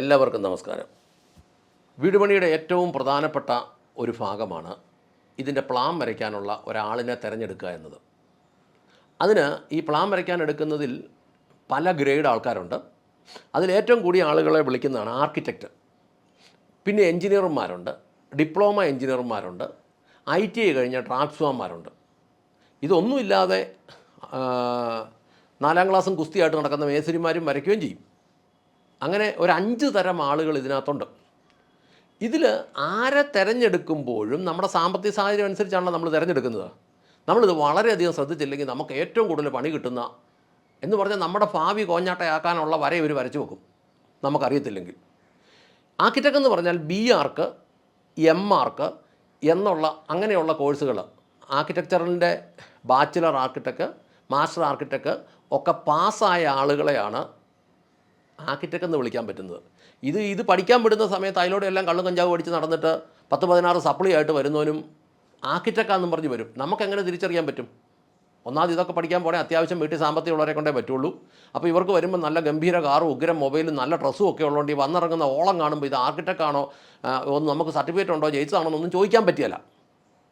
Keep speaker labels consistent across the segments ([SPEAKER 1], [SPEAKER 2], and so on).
[SPEAKER 1] എല്ലാവർക്കും നമസ്കാരം. വീടുപണിയുടെ ഏറ്റവും പ്രധാനപ്പെട്ട ഒരു ഭാഗമാണ് ഇതിന്റെ പ്ലാൻ വരയ്ക്കാനുള്ള ഒരാളിനെ തിരഞ്ഞെടുക്കുക എന്നത്. അതിന് ഈ പ്ലാൻ വരയ്ക്കാൻ എടുക്കുന്നതിൽ പല ഗ്രേഡ് ആൾക്കാരുണ്ട്. അതിലേറ്റവും കൂടിയ ആളുകളെ വിളിക്കുന്നതാണ് ആർക്കിടെക്റ്റ്. പിന്നെ എഞ്ചിനീയർമാരുണ്ട് ഡിപ്ലോമ എഞ്ചിനീയർമാരുണ്ട് ഐ ടി ഐ കഴിഞ്ഞ ട്രാൻസ്ഫോമാരുണ്ട് ഇതൊന്നുമില്ലാതെ നാലാം ക്ലാസ്സും കുസ്തിയായിട്ട് നടക്കുന്ന മേസരിമാരും വരയ്ക്കുകയും ചെയ്യും. അങ്ങനെ ഒരു അഞ്ച് തരം ആളുകൾ ഇതിനകത്തുണ്ട്. ഇതിൽ ആരെ തിരഞ്ഞെടുക്കുമ്പോഴും നമ്മുടെ സാമ്പത്തിക സാഹചര്യം അനുസരിച്ചാണല്ലോ നമ്മൾ തിരഞ്ഞെടുക്കുന്നത്. നമ്മളിത് വളരെയധികം ശ്രദ്ധിച്ചില്ലെങ്കിൽ നമുക്ക് ഏറ്റവും കൂടുതൽ പണി കിട്ടുന്ന എന്ന് പറഞ്ഞാൽ നമ്മുടെ ഭാവി കോഞ്ഞാട്ടയാക്കാനുള്ള വര ഇവർ വരച്ചു വെക്കും. നമുക്കറിയത്തില്ലെങ്കിൽ. ആർക്കിടെക്ട് എന്ന് പറഞ്ഞാൽ ബി ആർക്ക് എം ആർക്ക് എന്നുള്ള അങ്ങനെയുള്ള കോഴ്സുകൾ ആർക്കിടെക്ചറിന്റെ ബാച്ചിലർ ആർക്കിടെക്ട് മാസ്റ്റർ ആർക്കിടെക്ട് ഒക്കെ പാസ്സായ ആളുകളെയാണ് ആർക്കിടെക്ട് എന്ന് വിളിക്കാൻ പറ്റുന്നത്. ഇത് ഇത് പഠിക്കാൻ പറ്റുന്ന സമയത്ത് അതിലൂടെ എല്ലാം കള്ളും കഞ്ചാവ് പഠിച്ച് നടന്നിട്ട് പത്ത് പതിനാറ് സപ്ലി ആയിട്ട് വരുന്നവനും ആർക്കിടെക്റ്റാന്നും പറഞ്ഞ് വരും. നമുക്കെങ്ങനെ തിരിച്ചറിയാൻ പറ്റും? ഒന്നാമത് ഇതൊക്കെ പഠിക്കാൻ പോണേ അത്യാവശ്യം വീട്ടിൽ സാമ്പത്തികമുള്ളവരെ കൊണ്ടേ പറ്റുള്ളൂ. അപ്പോൾ ഇവർക്ക് വരുമ്പോൾ നല്ല ഗംഭീര കാറും ഉഗ്രം മൊബൈലും നല്ല ഡ്രസ്സും ഒക്കെ ഉള്ളതുകൊണ്ട് ഈ വന്നിറങ്ങുന്ന ഓളം കാണുമ്പോൾ ഇത് ആർക്കിടെക്ട് ആണോ ഒന്ന് നമുക്ക് സർട്ടിഫിക്കറ്റ് ഉണ്ടോ ജയിച്ചതാണോ എന്നൊന്നും ചോദിക്കാൻ പറ്റിയല്ല.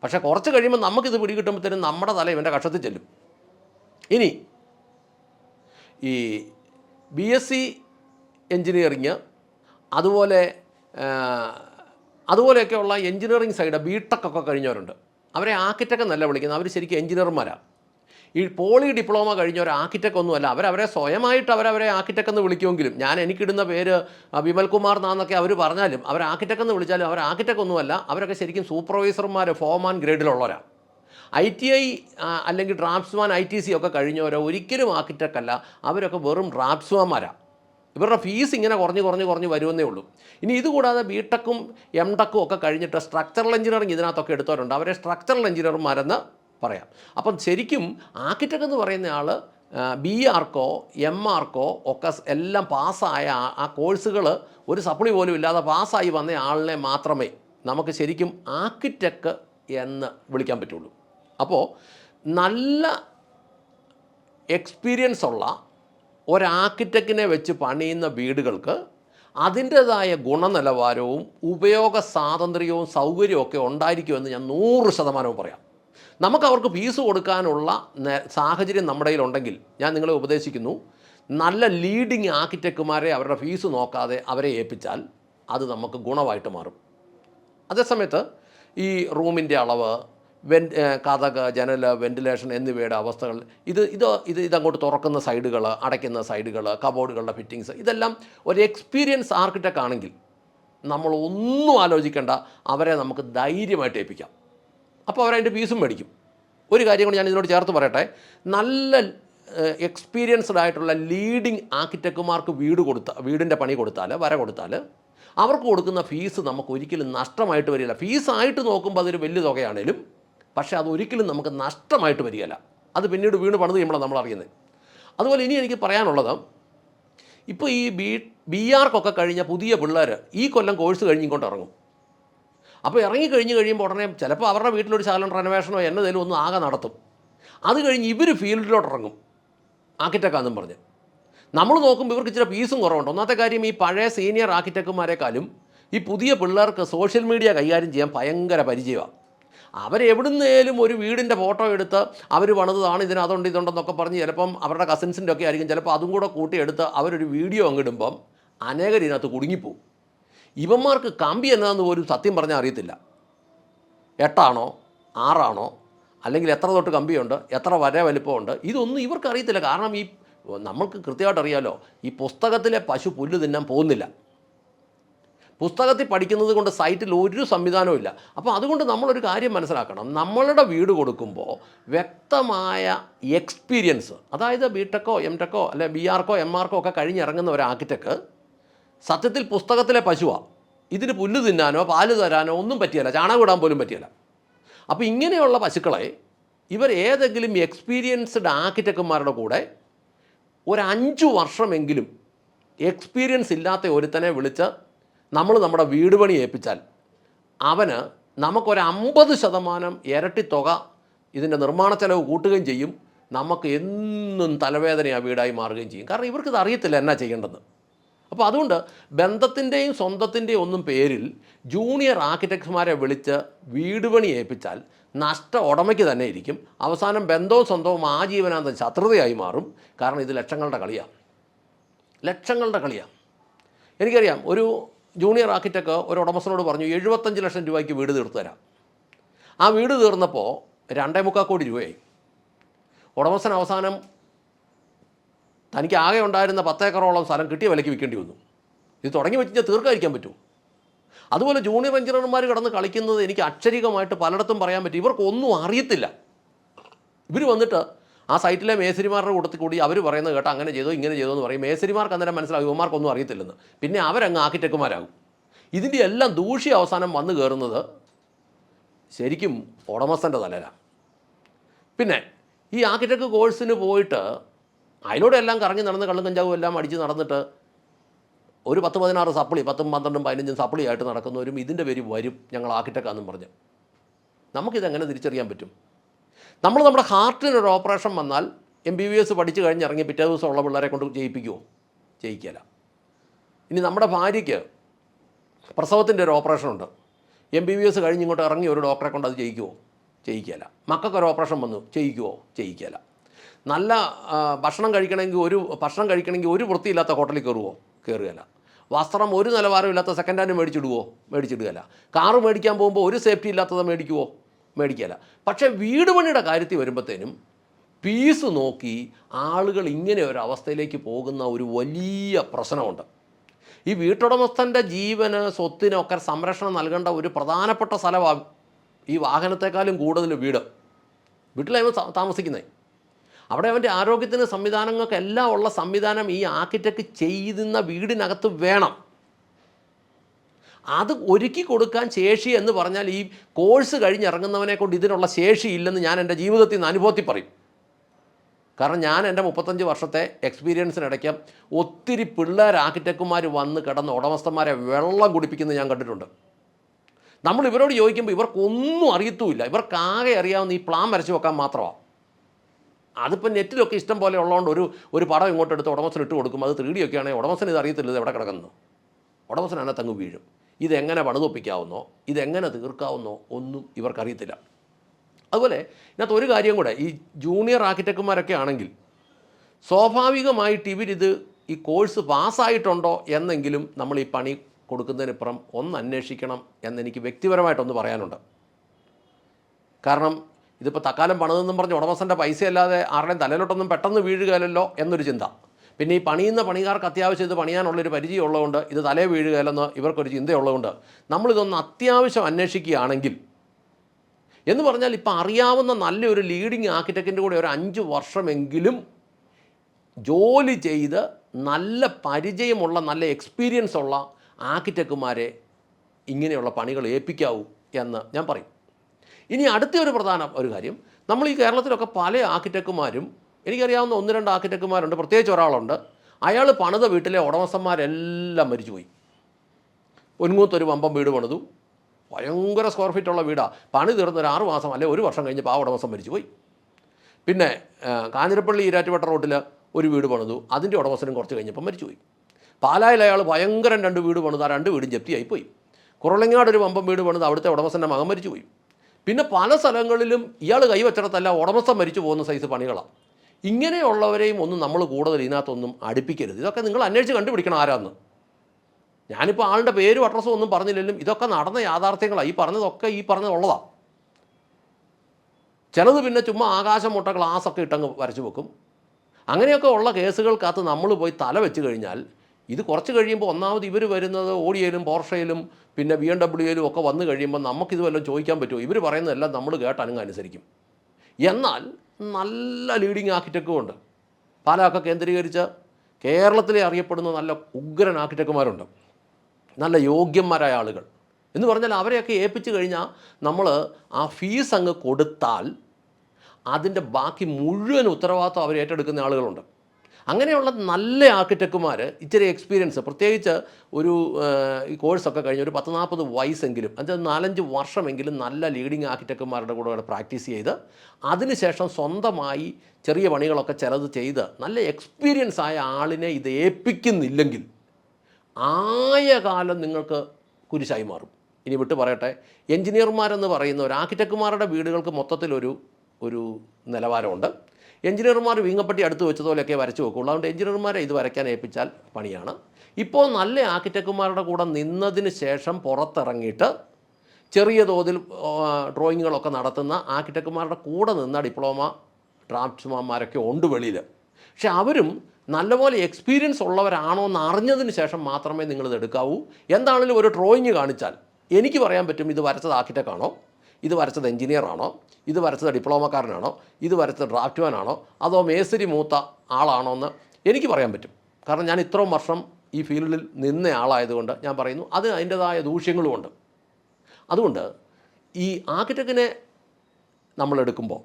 [SPEAKER 1] പക്ഷേ കുറച്ച് കഴിയുമ്പോൾ നമുക്കിത് പിടികിട്ടുമ്പോഴത്തേനും നമ്മുടെ തല ഇവന്റെ കഷത്തിൽ ചെല്ലും. ഇനി ഈ ബി എസ് സി എൻജിനീയറിങ് അതുപോലെ അതുപോലെയൊക്കെയുള്ള എൻജിനീയറിങ് സൈഡ് ബി ടെക് ഒക്കെ കഴിഞ്ഞവരുണ്ട്. അവരെ ആർക്കിടെക്ട് നല്ല വിളിക്കുന്നത് അവർ ശരിക്കും എഞ്ചിനീയർമാരാണ് ഈ പോളി ഡിപ്ലോമ കഴിഞ്ഞവർ ആർക്കിടെക്ട് ഒന്നുമല്ല അവരവരെ സ്വയമായിട്ട് അവരവരെ ആർക്കിടെക്ട് എന്ന് വിളിക്കുമെങ്കിലും ഞാൻ എനിക്കിടുന്ന പേര് വിമൽകുമാർ വിമൽ കുമാർ എന്നാന്നൊക്കെ അവർ പറഞ്ഞാലും അവർ ആർക്കിടെക്ട് എന്ന് വിളിച്ചാലും അവർ ആർക്കിടെക്ട് ഒന്നുമല്ല അവരൊക്കെ ശരിക്കും സൂപ്പർവൈസർമാർ ഫോമാൻ ഗ്രേഡിലുള്ളവരാണ് ഐ ടി ഐ അല്ലെങ്കിൽ ഡ്രാഫ്റ്റ്സ്മാൻ ഐ ടി സി ഒക്കെ കഴിഞ്ഞവരോ ഒരിക്കലും ആർക്കിടെക്ട് അല്ല അവരൊക്കെ വെറും ഡ്രാഫ്റ്റ്സ്മാന്മാരാണ് ഇവരുടെ ഫീസ് ഇങ്ങനെ കുറഞ്ഞ് കുറഞ്ഞ് കുറഞ്ഞ് വരുമെന്നേ ഉള്ളൂ. ഇനി ഇതുകൂടാതെ ബി ടെക്കും എം ടെക്കും ഒക്കെ കഴിഞ്ഞിട്ട് സ്ട്രക്ചറൽ എഞ്ചിനീയറിംഗ് ഇതിനകത്തൊക്കെ എടുത്തവരുണ്ട്. അവരെ സ്ട്രക്ചറൽ എഞ്ചിനീയർമാരെന്ന് പറയാം. അപ്പം ശരിക്കും ആർക്കിടെക്ട് എന്ന് പറയുന്ന ആൾ ബി ആർക്കോ എം ആർക്കോ ഒക്കെ എല്ലാം പാസ്സായ ആ- കോഴ്സുകൾ ഒരു സപ്ലി പോലും ഇല്ലാതെ പാസ്സായി വന്ന ആളിനെ മാത്രമേ നമുക്ക് ശരിക്കും ആർക്കിടെക്ട് എന്ന് വിളിക്കാൻ പറ്റുള്ളൂ. അപ്പോൾ നല്ല എക്സ്പീരിയൻസ് ഉള്ള ഒരു ആർക്കിടെക്റ്റിനെ വെച്ച് പണിയുന്ന വീടുകൾക്ക് അതിന്റേതായ ഗുണനിലവാരവും ഉപയോഗ സ്വാതന്ത്ര്യവും സൗകര്യവും ഒക്കെ ഉണ്ടായിരിക്കുമെന്ന് ഞാൻ നൂറ് ശതമാനവും പറയാം. നമുക്ക് അവർക്ക് ഫീസ് കൊടുക്കാനുള്ള സാഹചര്യം നമ്മുടെ കയ്യിലുണ്ടെങ്കിൽ ഞാൻ നിങ്ങളെ ഉപദേശിക്കുന്നു നല്ല ലീഡിങ് ആർക്കിടെക്റ്റുമാരെ അവരുടെ ഫീസ് നോക്കാതെ അവരെ ഏൽപ്പിച്ചാൽ അത് നമുക്ക് ഗുണമായിട്ട് മാറും. അതേസമയത്ത് ഈ റൂമിന്റെ അളവ് വെൻ കഥക് ജനൽ വെന്റിലേഷൻ എന്നിവയുടെ അവസ്ഥകൾ. ഇത് ഇത് ഇത് ഇതങ്ങോട്ട് തുറക്കുന്ന സൈഡുകൾ അടയ്ക്കുന്ന സൈഡുകൾ കബോർഡുകളുടെ ഫിറ്റിങ്സ് ഇതെല്ലാം ഒരു എക്സ്പീരിയൻസ് ആർക്കിടെക്ട് ആണെങ്കിൽ നമ്മൾ ഒന്നും ആലോചിക്കേണ്ട. അവരെ നമുക്ക് ധൈര്യമായിട്ട് ഏൽപ്പിക്കാം. അപ്പോൾ അവരതിന്റെ ഫീസും മേടിക്കും. ഒരു കാര്യം കൂടി ഞാൻ ഇതിനോട് ചേർത്ത് പറയട്ടെ. നല്ല എക്സ്പീരിയൻസ്ഡ് ആയിട്ടുള്ള ലീഡിങ് ആർക്കിടെക്റ്റുമാർക്ക് വീട് കൊടുത്ത വീടിന്റെ പണി കൊടുത്താൽ വര കൊടുത്താൽ അവർക്ക് കൊടുക്കുന്ന ഫീസ് നമുക്ക് ഒരിക്കലും നഷ്ടമായിട്ട് വരില്ല. ഫീസായിട്ട് നോക്കുമ്പോൾ അതൊരു വലിയ തുകയാണേലും പക്ഷേ അത് ഒരിക്കലും നമുക്ക് നഷ്ടമായിട്ട് വരികയില്ല. അത് പിന്നീട് വീണ് പണിത് കഴിയുമ്പോഴാണ് നമ്മൾ അറിയുന്നത്. അതുപോലെ ഇനി എനിക്ക് പറയാനുള്ളത് ഇപ്പോൾ ഈ ബി ബി ആർക്കൊക്കെ കഴിഞ്ഞ പുതിയ പിള്ളേർ ഈ കൊല്ലം കോഴ്സ് കഴിഞ്ഞ് ഇങ്ങോട്ട് ഇറങ്ങും. അപ്പോൾ ഇറങ്ങി കഴിഞ്ഞ് കഴിയുമ്പോൾ ഉടനെ ചിലപ്പോൾ അവരുടെ വീട്ടിലൊരു ശാലം റെനോവേഷനോ എന്നതേലും ഒന്നും ആകെ നടത്തും. അത് കഴിഞ്ഞ് ഇവർ ഫീൽഡിലോട്ട് ഇറങ്ങും. ആർക്കിടെക്റ്റാന്നും പറഞ്ഞ്. നമ്മൾ നോക്കുമ്പോൾ ഇവർക്ക് ഇച്ചിരി ഫീസും കുറവുണ്ട്. ഒന്നാമത്തെ കാര്യം ഈ പഴയ സീനിയർ ആർക്കിടെക്റ്റുമാരെക്കാളും ഈ പുതിയ പിള്ളേർക്ക് സോഷ്യൽ മീഡിയ കൈകാര്യം ചെയ്യാൻ ഭയങ്കര പരിചയമാണ് അവരെവിടുന്നേലും ഒരു വീടിന്റെ ഫോട്ടോ എടുത്ത് അവർ പണിതാണ് ഇതിന് അതുണ്ട് ഇതുണ്ടെന്നൊക്കെ പറഞ്ഞ് ചിലപ്പം അവരുടെ കസിൻസിന്റെ ഒക്കെ ആയിരിക്കും. ചിലപ്പോൾ അതും കൂടെ കൂട്ടിയെടുത്ത് അവരൊരു വീഡിയോ അങ്ങിടുമ്പം അനേകർ ഇതിനകത്ത് കുടുങ്ങിപ്പോവും. ഇവന്മാർക്ക് കമ്പി എന്നതെന്ന് പോലും സത്യം പറഞ്ഞാൽ അറിയത്തില്ല. എട്ടാണോ? ആറാണോ? അല്ലെങ്കിൽ എത്ര തൊട്ട് കമ്പിയുണ്ട്? എത്ര വര വലിപ്പമുണ്ട്? ഇതൊന്നും ഇവർക്ക് അറിയത്തില്ല കാരണം ഈ നമ്മൾക്ക് കൃത്യമായിട്ട് അറിയാമല്ലോ ഈ പുസ്തകത്തിലെ പശു പുല്ല് തിന്നാൻ പോകുന്നില്ല. പുസ്തകത്തിൽ പഠിക്കുന്നത് കൊണ്ട് സൈറ്റിൽ ഒരു സംവിധാനവും ഇല്ല. അപ്പോൾ അതുകൊണ്ട് നമ്മളൊരു കാര്യം മനസ്സിലാക്കണം. നമ്മളുടെ വീട് കൊടുക്കുമ്പോൾ വ്യക്തമായ എക്സ്പീരിയൻസ് അതായത് ബി ടെക്കോ എം ടെക്കോ അല്ലെ ബി ആർക്കോ എം ആർക്കോ ഒക്കെ കഴിഞ്ഞിറങ്ങുന്ന ഒരു ആർക്കിടെക്ട് സത്യത്തിൽ പുസ്തകത്തിലെ പശുവാണ് ഇതിന് പുല്ല് തിന്നാനോ പാൽ തരാനോ ഒന്നും പറ്റിയല്ല. ചാണകം ഇടാൻ പോലും പറ്റിയല്ല. അപ്പോൾ ഇങ്ങനെയുള്ള പശുക്കളെ ഇവർ ഏതെങ്കിലും എക്സ്പീരിയൻസ്ഡ് ആർക്കിടെക്റ്റുമാരുടെ കൂടെ ഒരു അഞ്ചു വർഷമെങ്കിലും എക്സ്പീരിയൻസ് ഇല്ലാത്ത ഒരുത്തനെ വിളിച്ച് നമ്മൾ നമ്മുടെ വീട് പണി ഏൽപ്പിച്ചാൽ അവന് നമുക്കൊരു അമ്പത് ശതമാനം ഇരട്ടി തുക ഇതിന്റെ നിർമ്മാണ ചെലവ് കൂട്ടുകയും ചെയ്യും. നമുക്ക് എന്നും തലവേദന ആ വീടായി മാറുകയും ചെയ്യും. കാരണം ഇവർക്കിത് അറിയത്തില്ല എന്നാ ചെയ്യേണ്ടത്. അപ്പോൾ അതുകൊണ്ട് ബന്ധത്തിന്റെയും സ്വന്തത്തിന്റെയും ഒന്നും പേരിൽ ജൂനിയർ ആർക്കിടെക്ട്മാരെ വിളിച്ച് വീട് പണി ഏൽപ്പിച്ചാൽ നഷ്ട ഉടമയ്ക്ക് തന്നെ ഇരിക്കും. അവസാനം ബന്ധവും സ്വന്തവും ആജീവനാന്ത ശത്രുതയായി മാറും. കാരണം ഇത് ലക്ഷങ്ങളുടെ കളിയാണ് ലക്ഷങ്ങളുടെ കളിയാണ് എനിക്കറിയാം ഒരു ജൂനിയർ ആർക്കിടെക്ട് ഒരു ഉടമസ്ഥനോട് പറഞ്ഞു എഴുപത്തഞ്ച് ലക്ഷം രൂപയ്ക്ക് വീട് തീർത്തു തരാം. ആ വീട് തീർന്നപ്പോൾ രണ്ടേ മുക്കാൽ കോടി രൂപയായി. ഉടമസ്ഥൻ അവസാനം തനിക്ക് ആകെ ഉണ്ടായിരുന്ന പത്തേക്കറോളം സ്ഥലം കിട്ടിയ വിലയ്ക്ക് വിൽക്കേണ്ടി വന്നു. ഇത് തുടങ്ങി വെച്ച് കഴിഞ്ഞാൽ തീർക്കാതിരിക്കാൻ അതുപോലെ ജൂനിയർ എഞ്ചിനീയർമാർ കിടന്ന് കളിക്കുന്നത് എനിക്ക് അക്ഷരികമായിട്ട് പലയിടത്തും പറയാൻ പറ്റും. ഇവർക്കൊന്നും അറിയത്തില്ല. ഇവർ വന്നിട്ട് ആ സൈറ്റിലെ മേസരിമാരുടെ കൂട്ടത്തിൽ കൂടി അവർ പറയുന്നത് കേട്ടോ അങ്ങനെ ചെയ്തോ ഇങ്ങനെ ചെയ്തോ എന്ന് പറയും. മേസരിമാർക്ക് അന്നേരം മനസ്സിലാവും ഇവന്മാർക്കൊന്നും അറിയത്തില്ലെന്ന്. പിന്നെ അവരങ്ങ് ആക്കിറ്റക്കുമാരാകും ഇതിന്റെ എല്ലാം ദൂഷ്യ അവസാനം വന്നു കയറുന്നത് ശരിക്കും ഉടമസ്ഥന്റെ തലയിലാണ് പിന്നെ ഈ ആർക്കിടെക്ട് കോഴ്സിന് പോയിട്ട് അതിലൂടെ എല്ലാം കറങ്ങി നടന്ന് കള്ളും കഞ്ചാവും എല്ലാം അടിച്ച് നടന്നിട്ട് ഒരു പത്ത് പതിനാറ് സപ്ലി പത്തും പന്ത്രണ്ടും പതിനഞ്ചും സപ്ലി ആയിട്ട് നടക്കുന്നവരും ഇതിന്റെ പേര് വരും ഞങ്ങൾ ആക്കിറ്റക്കാന്നും പറഞ്ഞ്. നമുക്കിതെങ്ങനെ തിരിച്ചറിയാൻ പറ്റും? നമ്മൾ നമ്മുടെ ഹാർട്ടിനൊരു ഓപ്പറേഷൻ വന്നാൽ എം ബി ബി എസ് പഠിച്ചു കഴിഞ്ഞ് ഇറങ്ങി പിറ്റേ ദിവസം ഉള്ള പിള്ളേരെ കൊണ്ട് ചെയ്യിപ്പിക്കുമോ ചെയ്യിക്കില്ല ഇനി നമ്മുടെ ഭാര്യയ്ക്ക് പ്രസവത്തിന്റെ ഒരു ഓപ്പറേഷൻ ഉണ്ട്. എം ബി ബി എസ് കഴിഞ്ഞ് ഇങ്ങോട്ട് ഇറങ്ങി ഒരു ഡോക്ടറെ കൊണ്ട് അത് ചെയ്യിക്കുമോ ചെയ്യിക്കില്ല മക്കൾക്ക് ഒരു ഓപ്പറേഷൻ വന്നു ചെയ്യിക്കുമോ ചെയ്യിക്കില്ല നല്ല ഭക്ഷണം കഴിക്കണമെങ്കിൽ ഒരു ഭക്ഷണം കഴിക്കണമെങ്കിൽ ഒരു വൃത്തിയില്ലാത്ത ഹോട്ടലിൽ കയറുമോ കയറുകയില്ല വസ്ത്രം ഒരു നിലവാരമില്ലാത്ത സെക്കൻഡ് ഹാൻഡ് മേടിച്ചിടുവോ? മേടിച്ചിടുകയില്ല കാറ് മേടിക്കാൻ പോകുമ്പോൾ ഒരു സേഫ്റ്റി ഇല്ലാത്തത് മേടിക്കുവോ? മേടിക്കില്ല പക്ഷേ വീട് പണിയുടെ കാര്യത്തിൽ വരുമ്പോഴത്തേനും പീസ് നോക്കി ആളുകൾ ഇങ്ങനെ ഒരു അവസ്ഥയിലേക്ക് പോകുന്ന ഒരു വലിയ പ്രശ്നമുണ്ട്. ഈ വീട്ടുടമസ്ഥന്റെ ജീവന് സ്വത്തിനൊക്കെ സംരക്ഷണം നൽകേണ്ട ഒരു പ്രധാനപ്പെട്ട സ്ഥലമാണ് ഈ വാഹനത്തെക്കാളും കൂടുതൽ വീട്. വീട്ടിലായിരുന്നു താമസിക്കുന്നത് അവിടെ അവന്റെ ആരോഗ്യത്തിന് സംവിധാനങ്ങൾക്കെല്ലാം ഉള്ള സംവിധാനം ഈ ആർക്കിടെക്ട് ചെയ്യുന്ന വീടിനകത്ത് വേണം. അത് ഒരുക്കി കൊടുക്കാൻ ശേഷി എന്ന് പറഞ്ഞാൽ ഈ കോഴ്സ് കഴിഞ്ഞിറങ്ങുന്നവനെ കൊണ്ട് ഇതിനുള്ള ശേഷി ഇല്ലെന്ന് ഞാൻ എന്റെ ജീവിതത്തിൽ നിന്ന് അനുഭവത്തിൽ പറയും. കാരണം ഞാൻ എന്റെ മുപ്പത്തഞ്ച് വർഷത്തെ എക്സ്പീരിയൻസിനിടയ്ക്ക് ഒത്തിരി പിള്ളേർ ആർക്കിടെക്റ്റുമാർ വന്ന് കിടന്ന് ഉടമസ്ഥന്മാരെ വെള്ളം കുടിപ്പിക്കുന്നത് ഞാൻ കണ്ടിട്ടുണ്ട്. നമ്മൾ ഇവരോട് ചോദിക്കുമ്പോൾ ഇവർക്കൊന്നും അറിയത്തുമില്ല. ഇവർക്കാകെ അറിയാവുന്ന ഈ പ്ലാൻ വരച്ച് വെക്കാൻ മാത്രമാണ് അതിപ്പോൾ നെറ്റിലൊക്കെ ഇഷ്ടം പോലെ ഉള്ളതുകൊണ്ട് ഒരു ഒരു പടം ഇങ്ങോട്ടെടുത്ത് ഉടമസ്ഥന് ഇട്ട് കൊടുക്കും. അത് ത്രീ ഡി ഒക്കെ ഉടമസ്ഥന് ഇത് അറിയത്തില്ല ഇത് എവിടെ കിടക്കുന്നു. ഉടമസ്ഥൻ അങ്ങ് വീഴും. ഇതെങ്ങനെ പണിതൊപ്പിക്കാവുന്നോ ഇതെങ്ങനെ തീർക്കാവുന്നോ ഒന്നും ഇവർക്കറിയത്തില്ല. അതുപോലെ ഇതിനകത്ത് ഒരു കാര്യം കൂടെ ഈ ജൂനിയർ ആർക്കിടെക്റ്റുമാരൊക്കെ ആണെങ്കിൽ സ്വാഭാവികമായിട്ട് ഇവരിത് ഈ കോഴ്സ് പാസ്സായിട്ടുണ്ടോ എന്നെങ്കിലും നമ്മൾ ഈ പണി കൊടുക്കുന്നതിനിപ്പുറം ഒന്ന് അന്വേഷിക്കണം എന്നെനിക്ക് വ്യക്തിപരമായിട്ടൊന്ന് പറയാനുണ്ട്. കാരണം ഇതിപ്പോൾ തക്കാലം പണിതെന്നും പറഞ്ഞ് ഉടമസ്ഥന്റെ പൈസയല്ലാതെ ആരുടെയും തലയിലോട്ടൊന്നും പെട്ടെന്ന് വീഴുകയല്ലോ എന്നൊരു ചിന്ത. പിന്നെ ഈ പണിയുന്ന പണിക്കാർക്ക് അത്യാവശ്യം ഇത് പണിയാനുള്ളൊരു പരിചയം ഉള്ളതുകൊണ്ട് ഇത് തലേ വീഴുകയല്ലെന്ന് ഇവർക്കൊരു ചിന്തയുള്ളതുകൊണ്ട് നമ്മളിതൊന്ന് അത്യാവശ്യം അന്വേഷിക്കുകയാണെങ്കിൽ എന്ന് പറഞ്ഞാൽ ഇപ്പോൾ അറിയാവുന്ന നല്ലൊരു ലീഡിങ് ആർക്കിടെക്റ്റിന്റെ കൂടെ ഒരു അഞ്ച് വർഷമെങ്കിലും ജോലി ചെയ്ത് നല്ല പരിചയമുള്ള നല്ല എക്സ്പീരിയൻസ് ഉള്ള ആർക്കിടെക്റ്റുമാരെ ഇങ്ങനെയുള്ള പണികൾ ഏൽപ്പിക്കാവൂ എന്ന് ഞാൻ പറയും. ഇനി അടുത്ത ഒരു പ്രധാന ഒരു കാര്യം. നമ്മൾ ഈ കേരളത്തിലൊക്കെ പല ആർക്കിടെക്റ്റുമാരും എനിക്കറിയാവുന്ന ഒന്ന് രണ്ട് ആർക്കിടെക്റ്റുമാരുണ്ട്. പ്രത്യേകിച്ച് ഒരാളുണ്ട്. അയാൾ പണിത വീട്ടിലെ ഉടമസ്ഥന്മാരെല്ലാം മരിച്ചുപോയി. ഒന്മൂത്തൊരു വമ്പം വീട് പണിതു. ഭയങ്കര സ്ക്വയർ ഫീറ്റ് ഉള്ള വീടാണ് പണി തീർന്ന ഒരു ആറ് മാസം അല്ലെ ഒരു വർഷം കഴിഞ്ഞപ്പോൾ ആ ഉടമസ്ഥൻ മരിച്ചുപോയി. പിന്നെ കാഞ്ഞിരപ്പള്ളി ഈരാറ്റുപേട്ട റോട്ടിൽ ഒരു വീട് പണിതു. അതിന്റെ ഉടമസ്ഥനും കുറച്ച് കഴിഞ്ഞപ്പോൾ മരിച്ചുപോയി. പാലായിൽ അയാൾ ഭയങ്കരം രണ്ട് വീട് പണിത് ആ രണ്ട് വീടും ജപ്തിയായിപ്പോയി. കുറളങ്ങാട് ഒരു വമ്പം വീട് പണിത് അവിടുത്തെ ഉടമസ്ഥന്റെ മകൻ മരിച്ചുപോയി. പിന്നെ പല സ്ഥലങ്ങളിലും ഇയാൾ കൈവച്ചിടത്തല്ല ഉടമസ്ഥൻ മരിച്ചു പോകുന്ന സൈസ് പണികളാണ് ഇങ്ങനെയുള്ളവരെയും ഒന്നും നമ്മൾ കൂടുതൽ ഇതിനകത്തൊന്നും അടുപ്പിക്കരുത്. ഇതൊക്കെ നിങ്ങൾ അന്വേഷിച്ച് കണ്ടുപിടിക്കണം ആരാന്ന്. ഞാനിപ്പോൾ ആളുടെ പേരും അഡ്രസ്സും ഒന്നും പറഞ്ഞില്ലെങ്കിലും ഇതൊക്കെ നടന്ന യാഥാർത്ഥ്യങ്ങളാണ് ഈ പറഞ്ഞതൊക്കെ ഈ പറഞ്ഞതുള്ളതാണ് ചിലത് പിന്നെ ചുമ്മാ ആകാശം മുട്ട ഗ്ലാസ്സൊക്കെ ഇട്ടങ്ങ് വരച്ചു വെക്കും. അങ്ങനെയൊക്കെ ഉള്ള കേസുകൾക്കകത്ത് നമ്മൾ പോയി തല വെച്ച് കഴിഞ്ഞാൽ ഇത് കുറച്ച് കഴിയുമ്പോൾ ഒന്നാമത് ഇവർ വരുന്നത് ഓഡിയയിലും പോർഷയിലും പിന്നെ ബി എം ഡബ്ല്യുയിലും ഒക്കെ വന്നു കഴിയുമ്പോൾ നമുക്കിത് വല്ലതും ചോദിക്കാൻ പറ്റുമോ? ഇവർ പറയുന്നതെല്ലാം നമ്മൾ കേട്ടനുങ്ങ് അനുസരിക്കും എന്നാൽ നല്ല ലീഡിങ് ആർക്കിടെക്റ്റും ഉണ്ട്. പാലാക്ക കേന്ദ്രീകരിച്ച് കേരളത്തിലെ അറിയപ്പെടുന്ന നല്ല ഉഗ്രൻ ആർക്കിടെക്റ്റുമാരുണ്ട് നല്ല യോഗ്യന്മാരായ ആളുകൾ. എന്ന് പറഞ്ഞാൽ അവരെയൊക്കെ ഏൽപ്പിച്ചു കഴിഞ്ഞാൽ നമ്മൾ ആ ഫീസ് അങ്ങ് കൊടുത്താൽ അതിന്റെ ബാക്കി മുഴുവൻ ഉത്തരവാദിത്വം അവർ ഏറ്റെടുക്കുന്ന ആളുകളുണ്ട്. അങ്ങനെയുള്ള നല്ല ആർക്കിടെക്റ്റുമാർ ഇച്ചിരി എക്സ്പീരിയൻസ് പ്രത്യേകിച്ച് ഒരു ഈ കോഴ്സൊക്കെ കഴിഞ്ഞ് ഒരു പത്ത് നാൽപ്പത് വയസ്സെങ്കിലും അത് നാലഞ്ച് വർഷമെങ്കിലും നല്ല ലീഡിങ് ആർക്കിടെക്റ്റുമാരുടെ കൂടെ പ്രാക്ടീസ് ചെയ്ത് അതിനുശേഷം സ്വന്തമായി ചെറിയ പണികളൊക്കെ ചിലത് ചെയ്ത് നല്ല എക്സ്പീരിയൻസ് ആയ ആളിനെ ഇത് ഏൽപ്പിക്കുന്നില്ലെങ്കിൽ ആയ കാലം നിങ്ങൾക്ക് കുരിശായി മാറും. ഇനി വിട്ട് പറയട്ടെ എഞ്ചിനീയർമാരെന്ന് പറയുന്ന ഒരു ആർക്കിടെക്റ്റുമാരുടെ വീടുകൾക്ക് മൊത്തത്തിലൊരു ഒരു നിലവാരമുണ്ട്. എഞ്ചിനീയർമാർ വീങ്ങപ്പട്ടി അടുത്ത് വെച്ചതുപോലെയൊക്കെ വരച്ചു വെക്കുള്ളൂ. അതുകൊണ്ട് എഞ്ചിനീയർമാരെ ഇത് വരയ്ക്കാൻ ഏൽപ്പിച്ചാൽ പണിയാണ്. ഇപ്പോൾ നല്ല ആർക്കിടെക്റ്റുമാരുടെ കൂടെ നിന്നതിന് ശേഷം പുറത്തിറങ്ങിയിട്ട് ചെറിയ തോതിൽ ഡ്രോയിങ്ങുകളൊക്കെ നടത്തുന്ന ആർക്കിടെക്റ്റുമാരുടെ കൂടെ നിന്ന ഡിപ്ലോമ ഡ്രാഫ്റ്റ്സ്മാന്മാരൊക്കെ ഉണ്ട് വെളിയിൽ പക്ഷെ അവരും നല്ലപോലെ എക്സ്പീരിയൻസ് ഉള്ളവരാണോ എന്ന് അറിഞ്ഞതിന് ശേഷം മാത്രമേ നിങ്ങളിത് എടുക്കാവൂ. എന്താണെങ്കിലും ഒരു ഡ്രോയിങ് കാണിച്ചാൽ എനിക്ക് പറയാൻ പറ്റും ഇത് വരച്ചത് ആർക്കിടെക്റ്റ് ആണോ ഇത് വരച്ചത് എഞ്ചിനീയറാണോ ഇത് വരച്ചത് ഡിപ്ലോമക്കാരനാണോ ഇത് വരച്ചത് ഡ്രാഫ്റ്റ്മാനാണോ അതോ മേസരി മൂത്ത ആളാണോ എന്ന് എനിക്ക് പറയാൻ പറ്റും. കാരണം ഞാൻ ഇത്രയും വർഷം ഈ ഫീൽഡിൽ നിന്ന ആളായതുകൊണ്ട് ഞാൻ പറയുന്നു അത് അതിന്റെതായ ദൂഷ്യങ്ങളുമുണ്ട് അതുകൊണ്ട് ഈ ആർക്കിടെക്റ്റിനെ നമ്മൾ എടുക്കുമ്പോൾ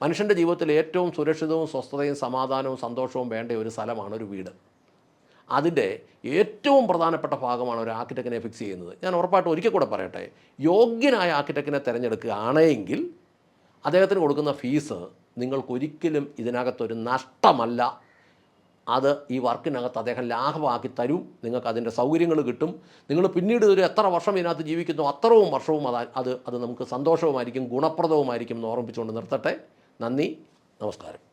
[SPEAKER 1] മനുഷ്യന്റെ ജീവിതത്തിൽ ഏറ്റവും സുരക്ഷിതവും സ്വസ്ഥതയും സമാധാനവും സന്തോഷവും വേണ്ട ഒരു സ്ഥലമാണ് ഒരു വീട്. അതിന്റെ ഏറ്റവും പ്രധാനപ്പെട്ട ഭാഗമാണ് ഒരു ആർക്കിടെക്റ്റിനെ ഫിക്സ് ചെയ്യുന്നത്. ഞാൻ ഉറപ്പായിട്ട് ഒരിക്കൽ കൂടെ പറയട്ടെ യോഗ്യനായ ആർക്കിടെക്റ്റിനെ തിരഞ്ഞെടുക്കുകയാണെങ്കിൽ അദ്ദേഹത്തിന് കൊടുക്കുന്ന ഫീസ് നിങ്ങൾക്കൊരിക്കലും ഇതിനകത്തൊരു നഷ്ടമല്ല. അത് ഈ വർക്കിനകത്ത് അദ്ദേഹം ലാഭമാക്കി തരും. നിങ്ങൾക്ക് അതിന്റെ സൗകര്യങ്ങൾ കിട്ടും. നിങ്ങൾ പിന്നീട് ഒരു എത്ര വർഷം ഇതിനകത്ത് ജീവിക്കുന്നു അത്രയും വർഷവും അത് അത് അത് നമുക്ക് സന്തോഷവുമായിരിക്കും ഗുണപ്രദവുമായിരിക്കും എന്ന് ഓർമ്മിപ്പിച്ചുകൊണ്ട് നിർത്തട്ടെ. നന്ദി നമസ്കാരം.